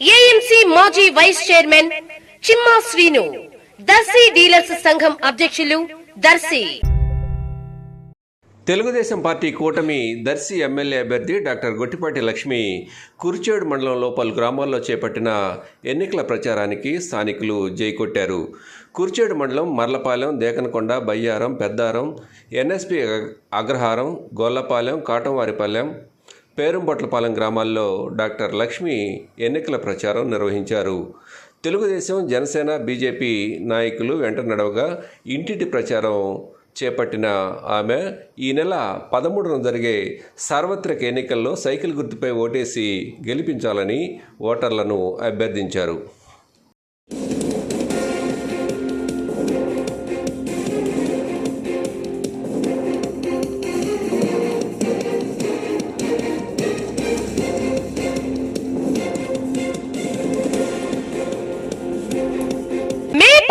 AMC మాజీ vice chairman Chimma Srinu Darsi dealers సంఘం అధ్యక్షులు దర్శి. తెలుగుదేశం పార్టీ కూటమి దర్శి ఎమ్మెల్యే అభ్యర్థి డాక్టర్ గొట్టిపాటి లక్ష్మి కుర్చేడు మండలంలో పలు గ్రామాల్లో చేపట్టిన ఎన్నికల ప్రచారానికి స్థానికులు జైకొట్టారు. కుర్చేడు మండలం మర్లపాలెం దేకనకొండ బయ్యారం పెద్దారం ఎన్ఎస్పి అగ్రహారం గొల్లపాలెం కాటంవారిపాలెం పేరుంబొట్లపాలెం గ్రామాల్లో డాక్టర్ లక్ష్మి ఎన్నికల ప్రచారం నిర్వహించారు. తెలుగుదేశం జనసేన బీజేపీ నాయకులు వెంట నడవగా ఇంటింటి ప్రచారం చేపట్టిన ఆమె ఈ నెల పదమూడున జరిగే సార్వత్రిక ఎన్నికల్లో సైకిల్ గుర్తుపై ఓటేసి గెలిపించాలని ఓటర్లను అభ్యర్థించారు.